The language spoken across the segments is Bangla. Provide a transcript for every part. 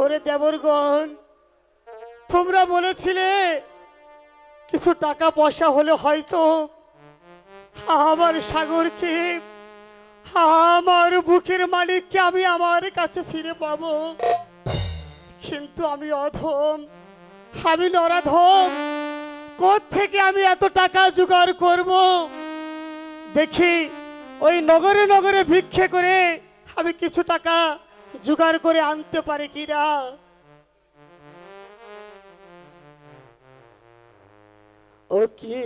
ওরে দেবরগণ, তোমরা বলেছিলে, কিছু টাকা পয়সা হলে হয়তো আমার সাগরকে, আমার বুকের মালিককে আমি আমার কাছে ফিরে পাবো। কিন্তু আমি অধম, আমি নরাধম থেকে আমি এত টাকা জোগাড় করব? দেখি, ওই নগরে নগরে ভিক্ষে করে আমি কিছু টাকা জোগাড় করে আনতে পারে কিনা? ও কি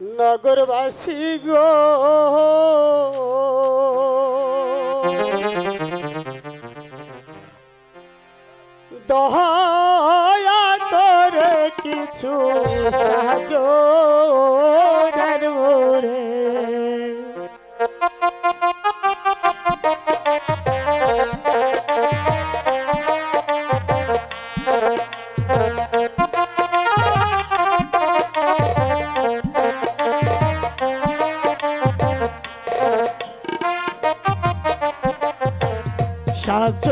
নগরবাসী গো? দয়া করে কিছু সাহায্য দেন সাহায্য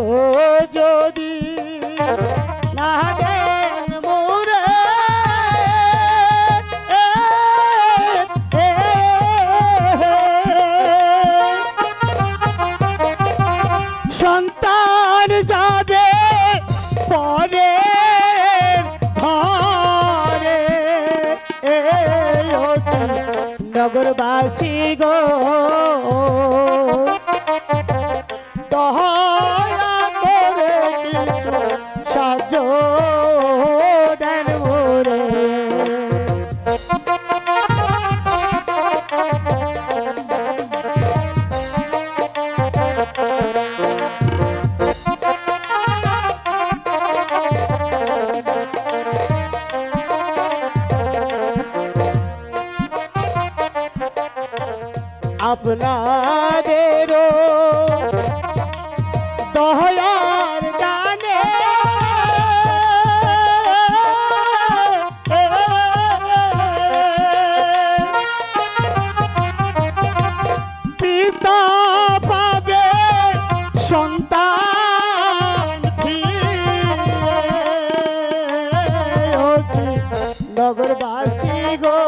যদি না দেন মোরে সন্তান যাবে পরে ঘরে নগরবাসী গো আপনাদেরও দয়ার গানে। পিতা পাবে সন্তান নগরবাসী গো?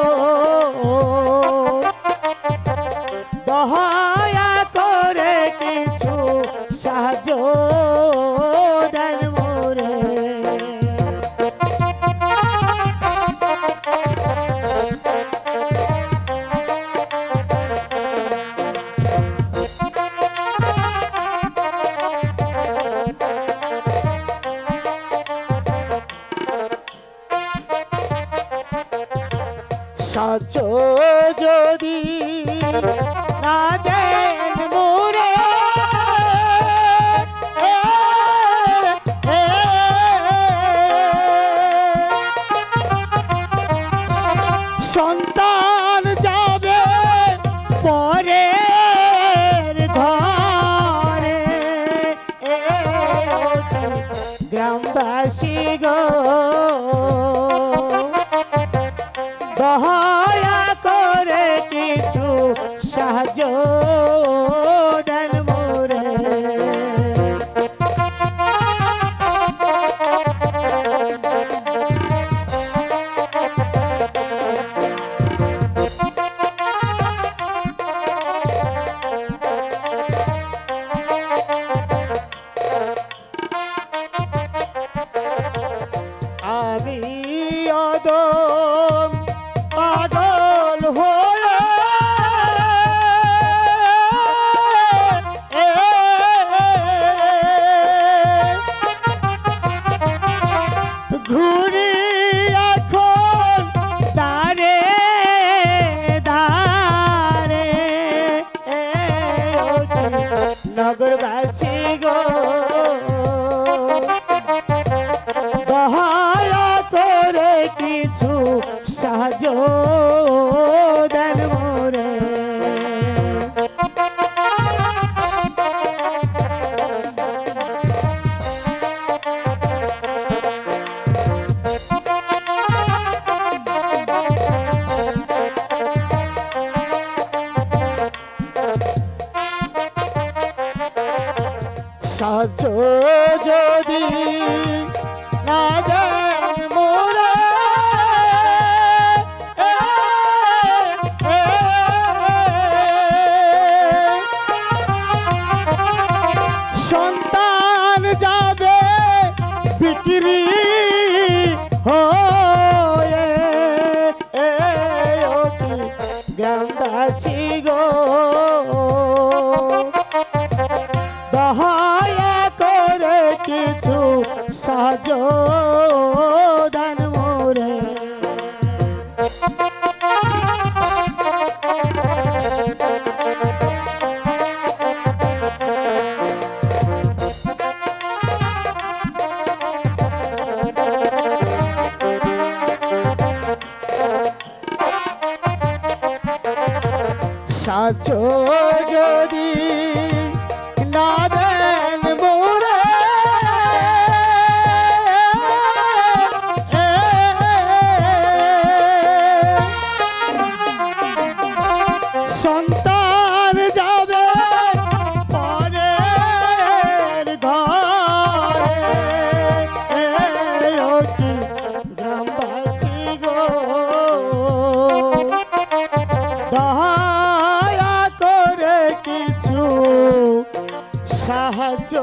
সাহায্য যদি না দেন মোরে সন্তান যাবে পরে ঘরে গ্রামবাসী গো কিছু সাহায্য দেন মোরে। সাহায্য যদি না যায় গ্রামবাসী গো। দহায় করে কিছু সাজো। 저저디 সাহায্য